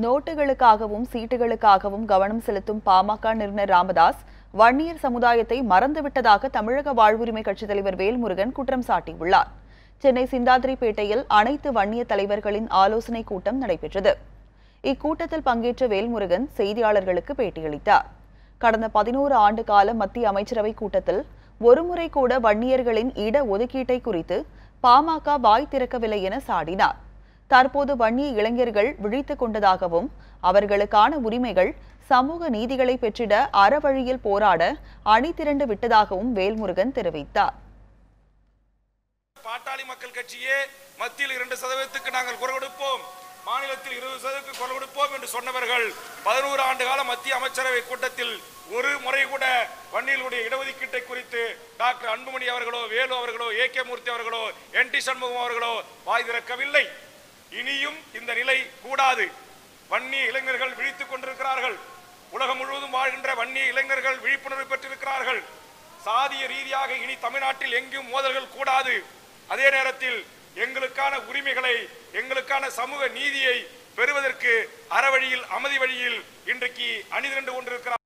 நோட்டுகளுக்காகவும் சீட்டுகளுக்காகவும் கவனம் செலுத்தும் பாமக நிறுவனர் ராமதாஸ் வன்னியர் சமுதாயத்தை மறந்துவிட்டதாக தமிழக வாழ்வுரிமை கட்சித் தலைவர் வேல்முருகன் குற்றம் சாட்டியுள்ளார். சென்னை சிந்தாதிரிப்பேட்டையில் அனைத்து வன்னிய தலைவர்களின் ஆலோசனைக் கூட்டம் நடைபெற்றது. இக்கூட்டத்தில் பங்கேற்ற வேல்முருகன் செய்தியாளர்களுக்கு பேட்டியளித்தார். கடந்த பதினோரு ஆண்டு கால மத்திய அமைச்சரவை கூட்டத்தில் ஒருமுறை கூட வன்னியர்களின் இட ஒதுக்கீட்டை குறித்து பாமக வாய் திறக்கவில்லை என சாடினார். தற்போது வன்னிய இளைஞர்கள் விழித்துக் கொண்டதாகவும் அவர்களுக்கான உரிமைகள் சமூக நீதிகளை பெற்றிட அறவழியில் போராட அணி திரண்டு விட்டதாகவும் வேல்முருகன் தெரிவித்தார். பாட்டாளி மக்கள் கட்சியே மத்தியில் இரண்டு சதவீதத்துக்கு நாங்கள் குரல் கொடுப்போம். மாநிலத்தில் இருபது சதவீதத்துக்கு குரல் கொடுப்போம் என்று சொன்னவர்கள் பதினோரு ஆண்டு கால மத்திய அமைச்சரவை கூட்டத்தில் ஒரு முறை கூட வன்னியர்களுடைய இடஒதுக்கீட்டை குறித்து டாக்டர் அன்புமணி அவர்களோ வேலு அவர்களோ ஏ கே மூர்த்தி அவர்களோ என் டி சண்முகம் அவர்களோ வாய் திறக்கவில்லை. இனியும் இந்த நிலை கூடாது. வன்னிய இளைஞர்கள் விழித்துக் கொண்டிருக்கிறார்கள். உலகம் முழுவதும் வாழ்கின்ற வன்னிய இளைஞர்கள் விழிப்புணர்வு பெற்றிருக்கிறார்கள். சாதிய ரீதியாக இனி தமிழ்நாட்டில் எங்கும் மோதல்கள் கூடாது. அதே நேரத்தில் எங்களுக்கான உரிமைகளை எங்களுக்கான சமூக நீதியை பெறுவதற்கு அறவழியில் அமைதி வழியில் இன்றைக்கு அணிதிரண்டு கொண்டிருக்கிறார்